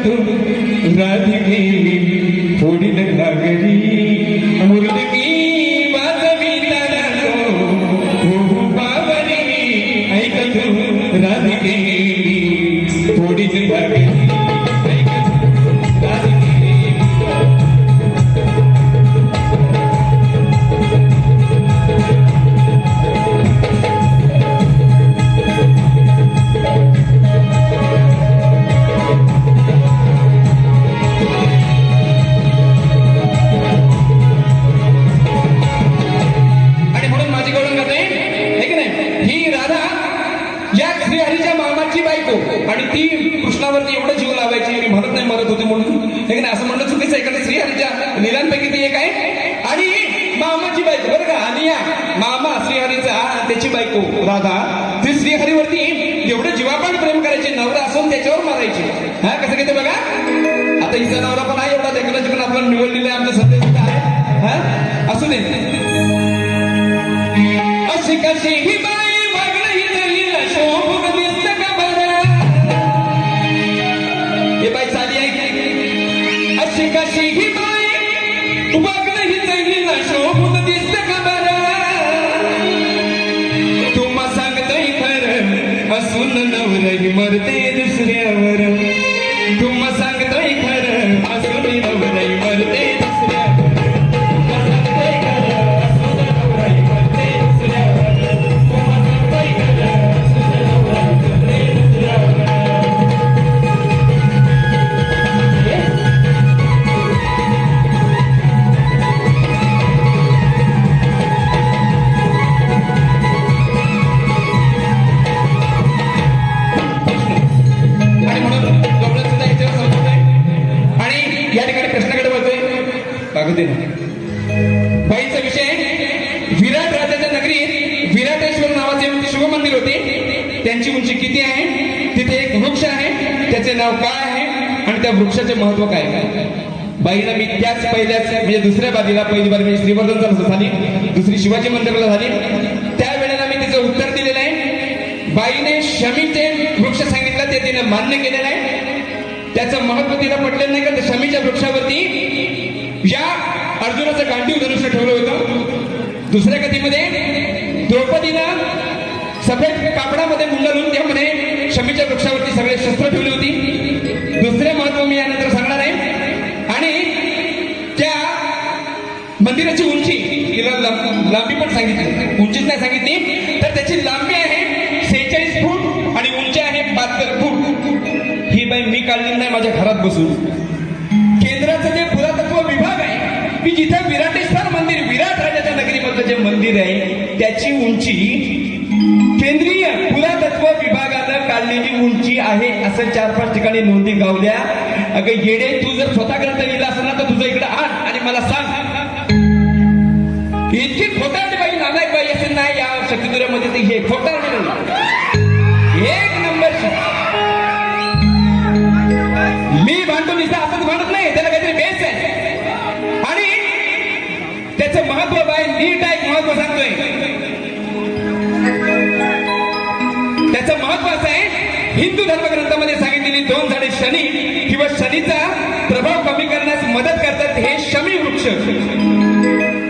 म्हणून ऐक तू राधिके थोडी घागरी मुरली वाजवी हो बाबरी ऐक तू राधिके थोडी घागरी एवढं जीवापाड प्रेम करायचे नवरा असून त्याच्यावर मारायचे. हा कसं घेते बघा? आता हिचा नवरा पण आहे एवढा देखील जिकडे आपण निवडलेलं आहे आमचं सध्या आहे. हा? असू दे. अशी कशी ही बाई वागणं ही शोभून दिसत का बरं? हे बाई चाली आहे. अशी कशी ही बाई वागणं ही जलील शोभून दिसत का बरं? या ठिकाणी प्रश्नाकडे वळतोय अगदी बाईचा विषय विराट राजाच्या नगरीत विराटेश्वर नावाचे शिवमंदिर होते. त्यांची उंची किती आहे? तिथे एक वृक्ष आहे. त्याचे नाव काय आहे? आणि त्या वृक्षाचे महत्त्व काय आहे? बाईला मी त्याच पहिल्याच म्हणजे दुसऱ्या बाजूला पहिली बार मी श्रीवर्धन झाली. दुसरी शिवाजी मंदिरला झाली. त्यावेळेला मी तिचं उत्तर दिलेलं आहे. बाईने शमीचे वृक्ष सांगितलं ते तिने मान्य केलेलं आहे. त्याचं महत्त्व तिला पटलेलं नाही का? त्या शमीच्या वृक्षावरती या अर्जुनाचं गांडीव धनुष्य ठेवलं होतं. दुसऱ्या कथेमध्ये द्रौपदीनं सफेद कापडामध्ये मुंडलून त्यामध्ये शमीच्या वृक्षावरती सगळे शस्त्र ठेवली होती. दुसरे महत्त्व मी यानंतर सांगणार आहे. आणि त्या मंदिराची उंची तिला लांब- लांबी पण सांगितली. उंचीच नाही सांगितली. तर त्याची लांबी मी काढली नाही माझ्या घरात बसून. केंद्राचं जे पुरातत्व विभाग आहे की जिथे विराटेश्वर मंदिर विराट राजाच्या नगरीमधलं जे मंदिर आहे त्याची उंची केंद्रीय पुरातत्व विभागानं काढलेली उंची आहे असं चार पाच ठिकाणी नोंदी गावल्या. अगं येडे तू जर स्वतः ग्रंथ लिहिला असेल ना तर तुझं इकडे आण आणि मला सांग. मी भांडतो निसा असंच भांडत नाही त्याला काहीतरी बेस आहे. आणि त्याचं महत्त्व काय नीट आहे महत्त्व सांगतोय. त्याचं महत्त्व असं आहे हिंदू धर्मग्रंथामध्ये सांगितलेली दोन झाडे शनी किंवा शनीचा प्रभाव कमी करण्यास मदत करतात हे शमी वृक्ष.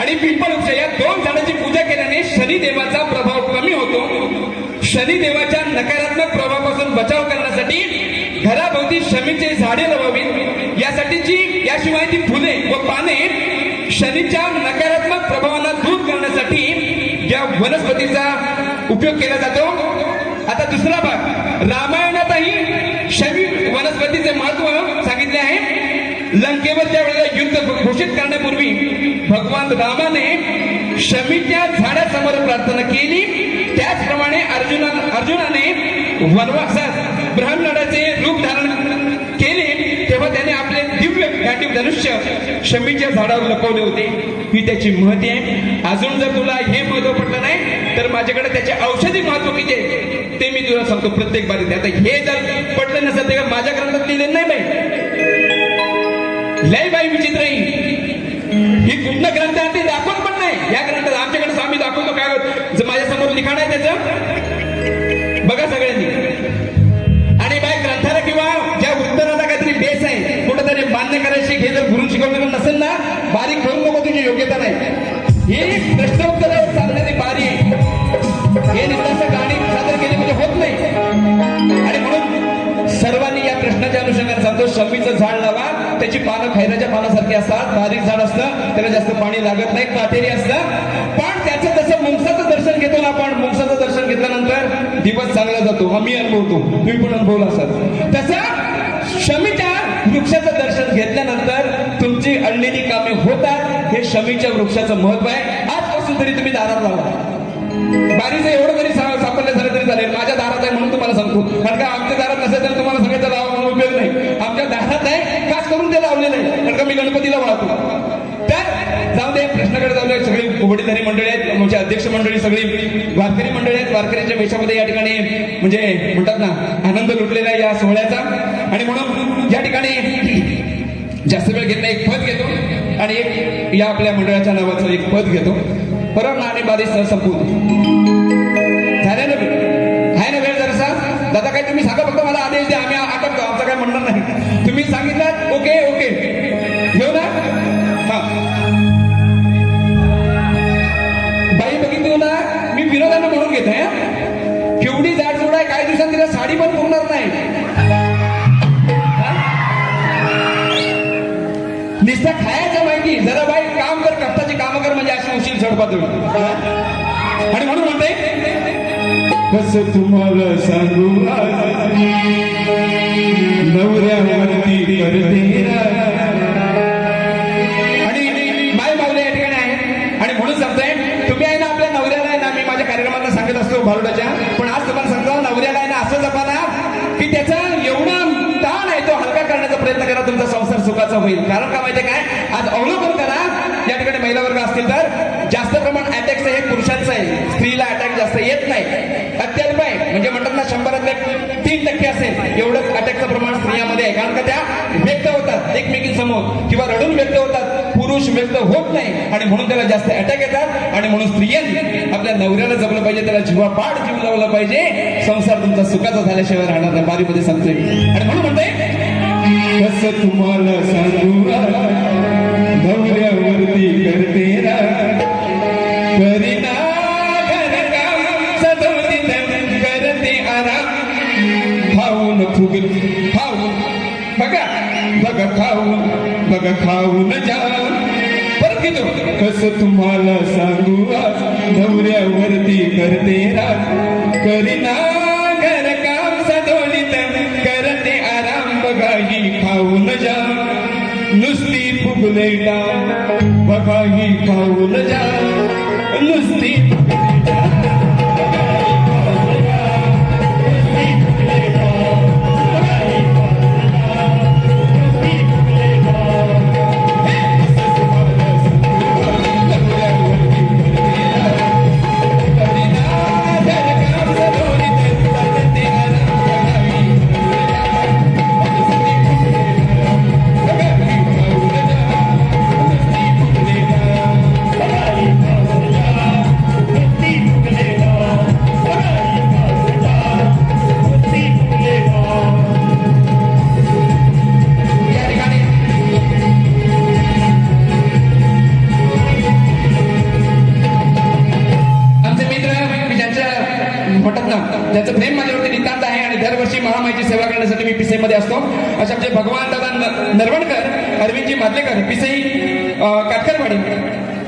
आणि पिंपळ वृक्ष या दोन झाडाची पूजा केल्याने शनिदेवाचा प्रभाव कमी होतो. शनिदेवाच्या नकारात्मक प्रभावापासून बचाव करण्यासाठी घराभोवती शमीचे झाडे लावावीत. याशिवाय ती फुले व पाने शनीच्या नकारात्मक प्रभावांना दूर करण्यासाठी या वनस्पतीचा उपयोग केला जातो. आता दुसरा भाग. रामायणातही शमी वनस्पतीचे महत्त्व सांगितले आहे. लंकेवर त्यावेळेला युद्ध घोषित करण्यापूर्वी भगवान रामाने शमीच्या झाडासमोर प्रार्थना केली. त्याचप्रमाणे अर्जुना अर्जुनाने वनवासात ब्रह्मनाडाचे रूप धारण मनुष्य शमीच्या झाडावर लपवले होते. ही त्याची महती आहे. अजून जर तुला हे महत्त्व पडलं नाही तर माझ्याकडे त्याचे औषधी महत्त्व किती आहे ते मी तुला सांगतो प्रत्येक बारीत. आता हे जर पडलं नसत तर माझ्या ग्रंथात लिहिले नाही बाई. लय बाई विचित्र ही. कुठला ग्रंथ आहे ते दाखवत पण नाही. या ग्रंथात आमच्याकडे आम्ही दाखवतो काय जर माझ्यासमोर लिखाण आहे त्याचं. बघा सगळ्यांनी. मान्य करायचे हे जर गुरु शिकवलेलं नसेल ना बारीक करू नको तुझी योग्यता नाही. हे प्रश्नोत्तर उत्तरावर चालणारी बारी हे निर्णयाचं गाणी सादर केली म्हणजे होत नाही. आणि म्हणून सर्वांनी या प्रश्नाच्या अनुषंगाने सांगतो शमीचं झाड लावा त्याची पानं खैराच्या पानासारखी असतात बारीक झाड असतं त्याला जास्त पाणी लागत नाही पातेरी असतं. पण त्याचं तसं मुंगसाचं दर्शन घेतो ना आपण मुंगसाचं दर्शन घेतल्यानंतर दिवस चांगला जातो आम्ही अनुभवतो तुम्ही पण अनुभवला असतात तसं शमीच्या वृक्षाचं दर्शन घेतल्यानंतर तुमची अडलेली कामे होतात. हे शमीच्या वृक्षाचं महत्त्व आहे. आजपासून तरी तुम्ही दारात लावा. बारीचं एवढं तरी सापडलं झालं तरी चालेल. माझ्या दारात आहे म्हणून तुम्हाला सांगतो. कारण का आमच्या दारात नसेल तर तुम्हाला सगळ्याचा लावा म्हणून उपयोग नाही. आमच्या दारात आहे खास करून ते लावले नाही. कारण का मी गणपतीला वाहतो. तर जाऊ दे प्रश्नाकडे जाऊ दे. सगळी वडीलधारी मंडळी आहेत. अध्यक्ष मंडळी सगळी वारकरी मंडळी आहेत वारकऱ्यांच्या वेशामध्ये या ठिकाणी म्हणजे म्हणतात ना आनंद लुटलेला आहे या सोहळ्याचा. आणि म्हणून या ठिकाणी जास्त वेळ घेत नाही एक पद घेतो. आणि एक या आपल्या मंडळाच्या नावाचं एक पद घेतो. परम ना आणि बारीक सर संपवून झाले ना आहे ना वेळ जरासा? दादा काय तुम्ही सांगा फक्त मला आदेश द्या आम्ही आटपतो. आमचं काय म्हणणार नाही. तुम्ही सांगितलं ओके. घेत आहे. केवढी जाड जोड आहे काही दिवसात तिला साडी पण पुरणार नाही. हा? नुसतं खायचं माहिती. जरा बाई काम कर कष्टाची काम कर म्हणजे अशी उशीर झडपात आणि म्हणून म्हणते कस तुम्हाला सांगू नवऱ्यावरती करते होईल. कारण का माहितीये काय? आज अवलोकन करा या ठिकाणी महिला वर्ग असतील तर जास्त प्रमाण अटॅकचं हे पुरुषांचं आहे. स्त्रीला अटॅक जास्त येत नाही. अत्यल्प आहे. म्हणजे म्हणतात ना शंभरातले तीन टक्के असेल. एवढंच अटॅकचं प्रमाण स्त्रियामध्ये आहे. कारण का त्या व्यक्त होतात. एकमेकींसमोर. किंवा रडून व्यक्त होतात. पुरुष व्यक्त होत नाही. आणि म्हणून त्याला जास्त अटॅक येतात. आणि म्हणून स्त्रियांनी आपल्या नवऱ्याला जपलं पाहिजे. त्याला जीवापाड जीव लावला पाहिजे. संसार तुमचा सुखाचा झाल्याशिवाय राहणार नाही. बारीमध्ये सांगतोय. आणि म्हणून म्हणते कसं तुम्हाला सांगू आज नवऱ्यावरती करते राज दरवर्षी महामाईची सेवा करण्यासाठी मी पिसईमध्ये असतो. अशा आमचे भगवान दादा न- नरवणकर अरविंदजी मादलेकर पिसई काटकरवाडी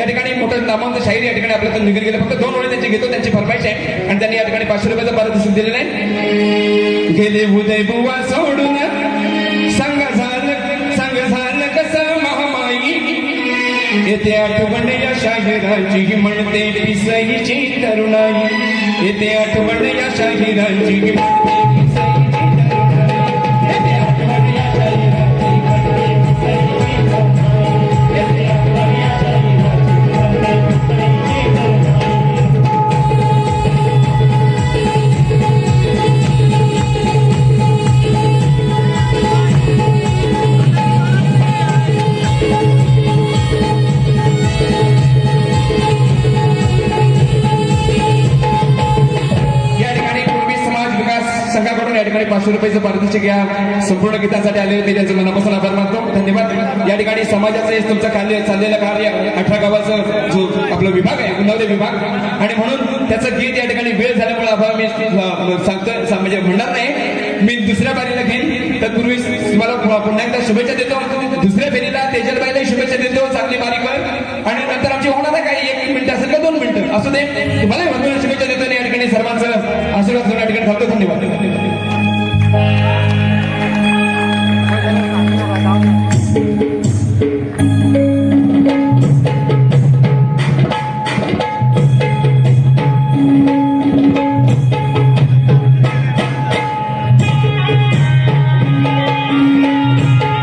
या ठिकाणी मोठं नामांत शाहीर या ठिकाणी आपल्याला निघून गेले. फक्त दोन ओळी त्यांचे घेतो त्यांची फरमाईश आहे. आणि त्यांनी या ठिकाणी पाचशे रुपयाचा पारितोषिक दिलेलं आहे. गेले उदय बुवा सोडून सांग झालं सांग झालं कसं महामाई? येते आठवण या शाहिराची म्हणते पिसईची तरुणाई. येते आठवण या शाहिराची म्हणते पिसईची तरुणाई. पाचशे रुपयाचं पारितोषिक या संपूर्ण गीतासाठी आले होते त्यांचं मनापासून आभार मानतो. धन्यवाद. या ठिकाणी समाजाचं तुमचं कार्य चाललेलं कार्य अठरा गावाचं जो आपला विभाग आहे गुणवले विभाग. आणि म्हणून त्याचं गीत या ठिकाणी वेळ झाल्यामुळे आभार मी सांगतो म्हणजे म्हणणार नाही. मी दुसऱ्या बारीला घेईन. तत्पूर्वी तुम्हाला पुन्हा एकदा शुभेच्छा देतो. दुसऱ्या फेरीला तेजलबाईला शुभेच्छा देतो. चांगली मालिकर आणि नंतर आमची होणार आहे काही एक मिनिट असेल का दोन मिनिटं? असू दे. तुम्हाला